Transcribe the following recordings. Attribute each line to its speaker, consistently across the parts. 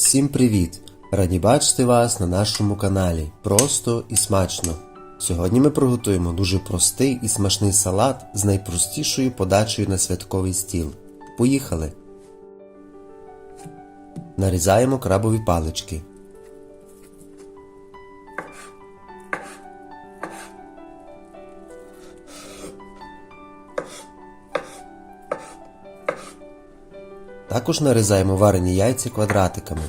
Speaker 1: Всім привіт! Раді бачити вас на нашому каналі Просто і смачно. Сьогодні ми приготуємо дуже простий і смачний салат з найпростішою подачею на святковий стіл. Поїхали! Нарізаємо крабові палички. Також нарізаємо варені яйця квадратиками.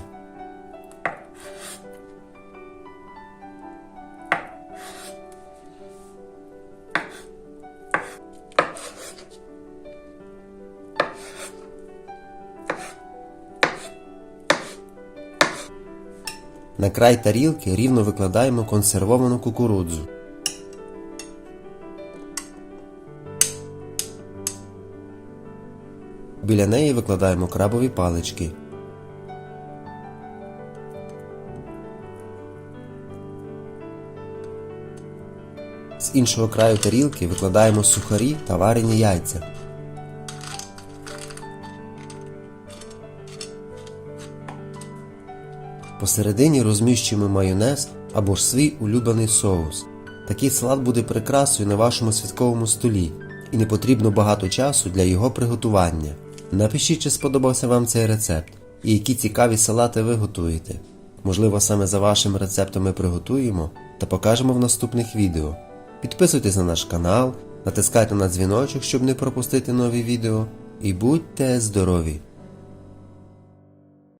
Speaker 1: На край тарілки рівно викладаємо консервовану кукурудзу. Біля неї викладаємо крабові палички. З іншого краю тарілки викладаємо сухарі та варені яйця. Посередині розміщуємо майонез або ж свій улюблений соус. Такий салат буде прикрасою на вашому святковому столі, і не потрібно багато часу для його приготування. Напишіть, чи сподобався вам цей рецепт і які цікаві салати ви готуєте. Можливо, саме за вашим рецептом ми приготуємо та покажемо в наступних відео. Підписуйтесь на наш канал, натискайте на дзвіночок, щоб не пропустити нові відео. І будьте здорові!